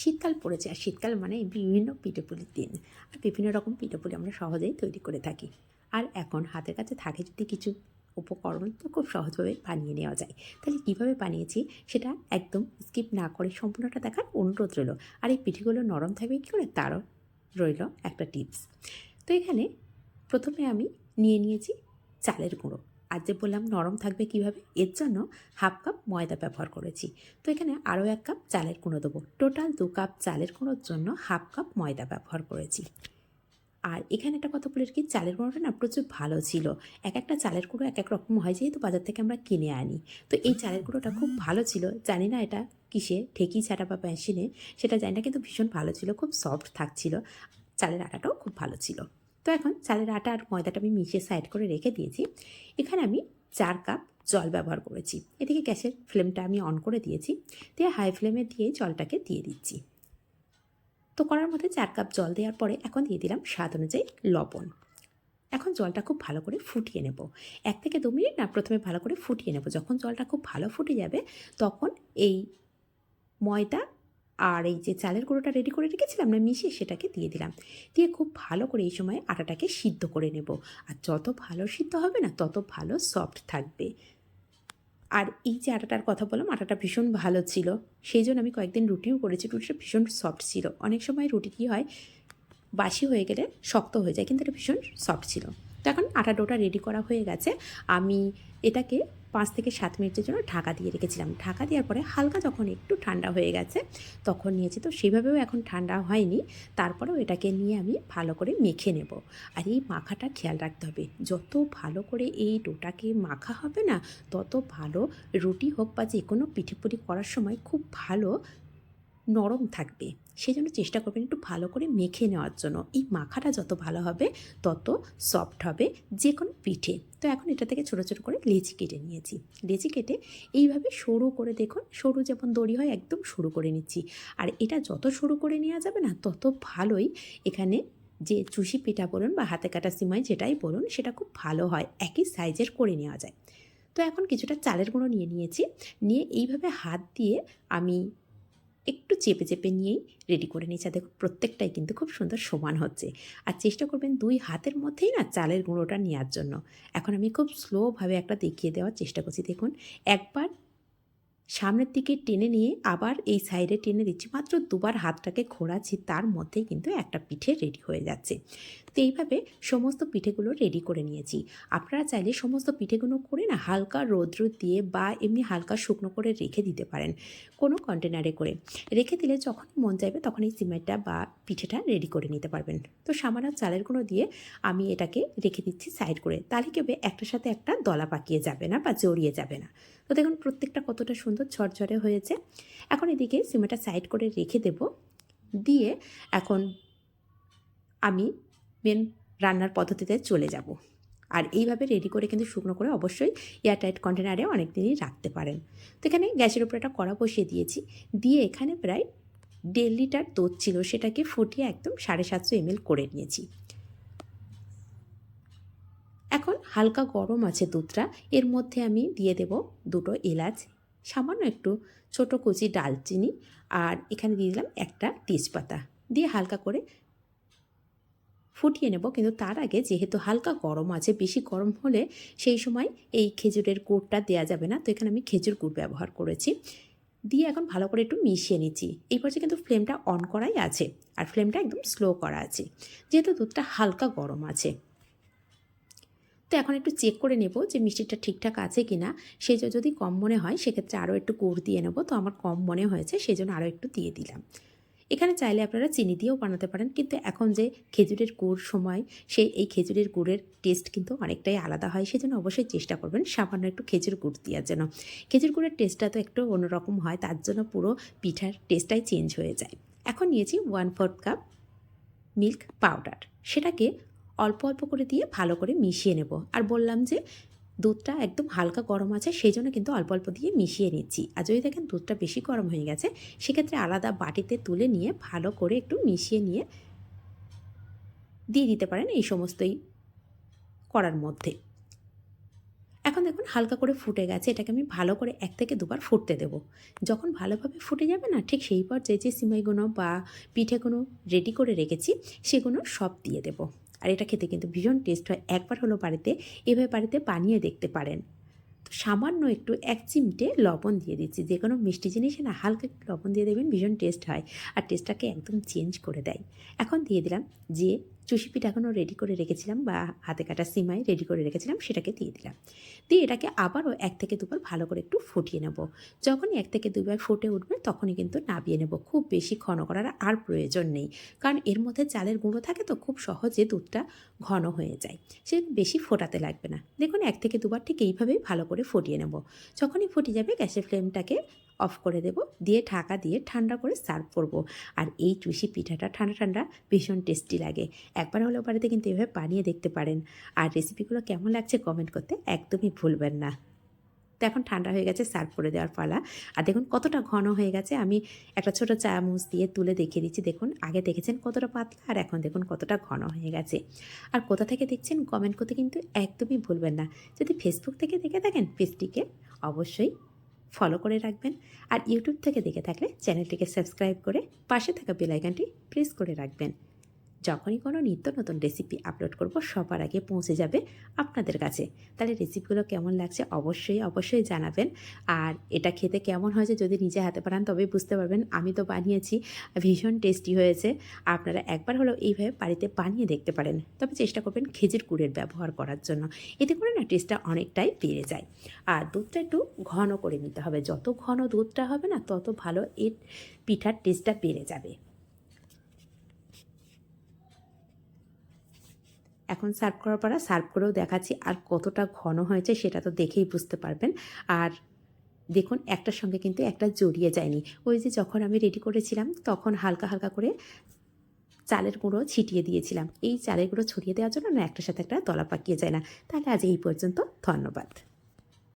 শীতকাল পড়েছে, আর শীতকাল মানে বিভিন্ন পিঠেপুলির দিন। আর বিভিন্ন রকম পিঠেপুলি আমরা সহজেই তৈরি করে থাকি। আর এখন হাতের কাছে থাকে যদি কিছু উপকরণ, তো খুব সহজভাবে বানিয়ে নেওয়া যায়। তাহলে কীভাবে বানিয়েছি সেটা একদম স্কিপ না করে সম্পূর্ণটা দেখার অনুরোধ রইল। আর এই পিঠেগুলো নরম থাকবে কী করে? তারও রইল একটা টিপস। তো এখানে প্রথমে আমি নিয়ে নিয়েছি চালের গুঁড়ো। আর যে বললাম নরম থাকবে কীভাবে, এর জন্য হাফ কাপ ময়দা ব্যবহার করেছি। তো এখানে আরও এক কাপ চালের কুঁড়ো দেবো। টোটাল দু কাপ চালের গুঁড়োর জন্য হাফ কাপ ময়দা ব্যবহার করেছি। আর এখানে একটা কথা বলে কি, চালের গুঁড়োটা না প্রচুর ভালো ছিল। এক একটা চালের গুঁড়ো এক এক রকম হয়, যেহেতু বাজার থেকে আমরা কিনে আনি। তো এই চালের গুঁড়োটা খুব ভালো ছিল। জানি না এটা কিসে ঠেকি ছাড়া বা মেশিনে, সেটা জানি না, কিন্তু ভীষণ ভালো ছিল, খুব সফট থাকছিল। চালের আটাটাও খুব ভালো ছিল। তো এখন চালের আটা আর ময়দাটা আমি মিশিয়ে সাইড করে রেখে দিয়েছি। এখানে আমি চার কাপ জল ব্যবহার করেছি। এদিকে গ্যাসের ফ্লেমটা আমি অন করে দিয়েছি। দিয়ে হাই ফ্লেমে দিয়ে জলটাকে দিয়ে দিচ্ছি। তো করার মধ্যে চার কাপ জল দেওয়ার পরে এখন দিয়ে দিলাম স্বাদ অনুযায়ী লবণ। এখন জলটা খুব ভালো করে ফুটিয়ে নেব। এক থেকে দু মিনিট না, প্রথমে ভালো করে ফুটিয়ে নেব। যখন জলটা খুব ভালো ফুটে যাবে, তখন এই ময়দা আর এই যে চালের গুঁড়োটা রেডি করে রেখেছিলাম, না মিশিয়ে সেটাকে দিয়ে দিলাম। দিয়ে খুব ভালো করে এই সময় আটাটাকে সিদ্ধ করে নেব। আর যত ভালো সিদ্ধ হবে না, তত ভালো সফট থাকবে। আর এই যে আটাটার কথা বললাম, আটাটা ভীষণ ভালো ছিল। সেই জন্য আমি কয়েকদিন রুটিও করেছি, রুটিটা ভীষণ সফট ছিল। অনেক সময় রুটি কী হয়, বাসি হয়ে গেলে শক্ত হয়ে যায়, কিন্তু এটা ভীষণ সফট ছিল। তো এখন আটা ডোটা রেডি করা হয়ে গেছে। আমি এটাকে পাঁচ থেকে সাত মিনিটের জন্য ঢাকা দিয়ে রেখেছিলাম। ঢাকা দেওয়ার পরে হালকা যখন একটু ঠান্ডা হয়ে গেছে, তখন নিয়েছি। তো সেভাবেও এখন ঠান্ডা হয়নি। তারপরেও এটাকে নিয়ে আমি ভালো করে মেখে নেব। আর এই মাখাটা খেয়াল রাখতে হবে। যত ভালো করে এই ডোটাকে মাখা হবে না, তত ভালো রুটি হোক বা যে কোনো পিঠে পিঠেপুলি করার সময় খুব ভালো নরম থাকবে। সেই জন্য চেষ্টা করবেন একটু ভালো করে মেখে নেওয়ার জন্য। এই মাখাটা যত ভালো হবে, তত সফট হবে যে কোনো পিঠে। তো এখন এটা থেকে ছোটো ছোটো করে লেচি কেটে নিয়েছি। লেচি কেটে এইভাবে সরু করে দেখুন, সরু যেমন দড়ি হয় একদম সরু করে নিচ্ছি। আর এটা যত সরু করে নেওয়া যাবে না, তত ভালোই এখানে যে চুষি পিঠা বলুন বা হাতে কাটা সিমাই যেটাই বলুন, সেটা খুব ভালো হয়, একই সাইজের করে নেওয়া যায়। তো এখন কিছুটা চালের গুঁড়ো নিয়ে নিয়েছি। নিয়ে এইভাবে হাত দিয়ে আমি একটু চেপে চেপে নিয়েই রেডি করে নিয়েছি। দেখো, প্রত্যেকটাই কিন্তু খুব সুন্দর সমান হচ্ছে। আর চেষ্টা করবেন দুই হাতের মধ্যেই না চালের গুঁড়োটা নেওয়ার জন্য। এখন আমি খুব স্লোভাবে একটা দেখিয়ে দেওয়ার চেষ্টা করছি। দেখুন, একবার সামনের দিকে টেনে নিয়ে আবার এই সাইডে টেনে দিচ্ছি। মাত্র দুবার হাতটাকে ঘোরাচ্ছি, তার মধ্যেই কিন্তু একটা পিঠে রেডি হয়ে যাচ্ছে। তো এইভাবে সমস্ত পিঠেগুলো রেডি করে নিয়েছি। আপনারা চাইলে সমস্ত পিঠেগুলো করে না হালকা রৌদ্র দিয়ে বা এমনি হালকা শুকনো করে রেখে দিতে পারেন, কোনো কন্টেনারে করে। রেখে দিলে যখন মন চাইবে তখন এই সিমেন্টটা বা পিঠেটা রেডি করে নিতে পারবেন। তো সামান্য চালের গুঁড়ো দিয়ে আমি এটাকে রেখে দিচ্ছি সাইড করে। তাহলে কেবে একটার সাথে একটা দলা পাকিয়ে যাবে না বা জড়িয়ে যাবে না। তো দেখুন প্রত্যেকটা কতটা সুন্দর ঝরঝরে হয়েছে। এখন এদিকে সিমেন্টটা সাইড করে রেখে দেব। দিয়ে এখন আমি মেন রান্নার পদ্ধতিতে চলে যাব। আর এইভাবে রেডি করে কিন্তু শুকনো করে অবশ্যই এয়ারটাইট কন্টেনারে অনেক দিনই রাখতে পারেন। তো এখানে গ্যাসের উপরে একটা কড়া বসিয়ে দিয়েছি। দিয়ে এখানে প্রায় দেড় লিটার দুধ ছিল, সেটাকে ফুটিয়ে একদম সাড়ে সাতশো এমএল করে নিয়েছি। এখন হালকা গরম আছে দুধটা। এর মধ্যে আমি দিয়ে দেব দুটো এলাচ সামান্য একটু ছোট কুচি ডালচিনি আর এখানে দিয়ে দিলাম একটা তেজপাতা। দিয়ে হালকা করে ফুটিয়ে নেব। কিন্তু তার আগে যেহেতু হালকা গরম আছে, বেশি গরম হলে সেই সময় এই খেজুরের গুড়টা দেওয়া যাবে না। তো এখানে আমি খেজুর গুড় ব্যবহার করেছি। দিয়ে এখন ভালো করে একটু মিশিয়ে নিচ্ছি। এই পর্যায়ে কিন্তু ফ্লেমটা অন করাই আছে। আর ফ্লেমটা একদম স্লো করা আছে। যেহেতু দুধটা হালকা গরম আছে। তো এখন একটু চেক করে নেব যে মিষ্টিটা ঠিকঠাক আছে কি না জন্য যদি কম মনে হয়, সেক্ষেত্রে আরও একটু গুড় দিয়ে নেব। তো আমার কম মনে হয়েছে সেই জন্য আরও একটু দিয়ে দিলাম। এখানে চাইলে আপনারা চিনি দিয়েও বানাতে পারেন, কিন্তু এখন যে খেজুরের গুড় সময় সেই এই খেজুরের গুড়ের টেস্ট কিন্তু অনেকটাই আলাদা হয়। সেজন্য অবশ্যই চেষ্টা করবেন সামান্য একটু খেজুর গুড় দেওয়ার জন্য। খেজুর গুড়ের টেস্টটা তো একটু অন্যরকম হয়, তার জন্য পুরো পিঠার টেস্টটাই চেঞ্জ হয়ে যায়। এখন নিয়েছি one fourth cup milk powder সেটাকে অল্প অল্প করে দিয়ে ভালো করে মিশিয়ে নেব। আর বললাম যে, দুধটা একদম হালকা গরম আছে, সেই জন্য কিন্তু অল্প অল্প দিয়ে মিশিয়ে নিচ্ছি। আর যদি দেখেন দুধটা বেশি গরম হয়ে গেছে, সেক্ষেত্রে আলাদা বাটিতে তুলে নিয়ে ভালো করে একটু মিশিয়ে নিয়ে দিয়ে দিতে পারেন এই সমস্তই করার মধ্যে। এখন দেখুন হালকা করে ফুটে গেছে, এটাকে আমি ভালো করে এক থেকে দুবার ফুটতে দেব। যখন ভালোভাবে ফুটে যাবে না, ঠিক সেই পর যে যে সিমাইগুলো বা পিঠেগুলো রেডি করে রেখেছি সেগুলো সব দিয়ে দেব। আর এটা খেতে কিন্তু ভীষণ টেস্ট হয়। একবার হলো বাড়িতে, এভাবে বাড়িতে বানিয়ে দেখতে পারেন। তো সামান্য একটু এক চিমটে লবণ দিয়ে দিচ্ছি। যে কোনো মিষ্টি জিনিসে না হালকা একটু লবণ দিয়ে দেবেন, ভীষণ টেস্ট হয়। আর টেস্টটাকে একদম চেঞ্জ করে দেয়। এখন দিয়ে দিলাম যে চুষি পিঠাগুলো রেডি করে রেখেছিলাম বা হাতে কাটা সিমাই রেডি করে রেখেছিলাম, সেটাকে দিয়ে দিলাম। দিয়ে এটাকে আবারও এক থেকে দুবার ভালো করে একটু ফুটিয়ে নেব। যখনই এক থেকে দুবার ফুটে উঠবে, তখনই কিন্তু নাবিয়ে নেব। খুব বেশি ঘন করার আর প্রয়োজন নেই। কারণ এর মধ্যে চালের গুঁড়ো থাকে তো খুব সহজে দুধটা ঘন হয়ে যায়। সে বেশি ফোটাতে লাগবে না। দেখুন, এক থেকে দুবার ঠিক এইভাবেই ভালো করে ফুটিয়ে নেব। যখনই ফুটে যাবে, গ্যাসের ফ্লেমটাকে অফ করে দেব। দিয়ে ঢাকা দিয়ে ঠান্ডা করে সার্ভ করব। আর এই চুষি পিঠাটা ঠান্ডা ঠান্ডা ভীষণ টেস্টি লাগে। একবার হলেও বাড়িতে কিন্তু এভাবে বানিয়ে দেখতে পারেন। আর রেসিপিগুলো কেমন লাগছে কমেন্ট করতে একদমই ভুলবেন না। তো এখন ঠান্ডা হয়ে গেছে সার্ভ করে দেওয়ার পালা। আর দেখুন কতটা ঘন হয়ে গেছে, আমি একটা ছোট চামচ দিয়ে তুলে দেখিয়ে দিচ্ছি। দেখুন, আগে দেখেছেন কতটা পাতলা, আর এখন দেখুন কতটা ঘন হয়ে গেছে। আর কোথা থেকে দেখছেন কমেন্ট করতে কিন্তু একদমই ভুলবেন না। যদি ফেসবুক থেকে দেখে থাকেন পেজটিকে, অবশ্যই ফলো করে রাখবেন। আর ইউটিউব থেকে দেখে থাকলে চ্যানেলটিকে সাবস্ক্রাইব করে পাশে থাকা বেলাইকানটি প্রেস করে রাখবেন। যখনই কোনো নিত্য নতুন রেসিপি আপলোড করব, সবার আগে পৌঁছে যাবে আপনাদের কাছে। তাহলে রেসিপিগুলো কেমন লাগছে অবশ্যই অবশ্যই জানাবেন। আর এটা খেতে কেমন হয়েছে যদি নিজে হাতে বানান তবেই বুঝতে পারবেন আমি তো বানিয়েছি, ভীষণ টেস্টি হয়েছে। আপনারা একবার হলেও এইভাবে বাড়িতে বানিয়ে দেখতে পারেন। তবে চেষ্টা করবেন খেজুর গুড়ের ব্যবহার করার জন্য। এতে করে না টেস্টটা অনেকটাই বেড়ে যায়। আর দুধটা একটু ঘন করে নিতে হবে। যত ঘন দুধটা হবে না, তত ভালো এর পিঠার টেস্টটা বেড়ে যাবে। এখন সার্ভ করার পর সার্ভ করেও দেখাচ্ছি আর কতটা ঘন হয়েছে সেটা তো দেখেই বুঝতে পারবেন। আর দেখুন, একটার সঙ্গে কিন্তু একটা জড়িয়ে যায়নি। ওই যে যখন আমি রেডি করেছিলাম, তখন হালকা হালকা করে চালের গুঁড়ো ছিটিয়ে দিয়েছিলাম। এই চালের গুঁড়ো ছড়িয়ে দেওয়ার জন্য না একটার সাথে একটা তলা পাকিয়ে যায় না। তাহলে আজ এই পর্যন্ত ধন্যবাদ।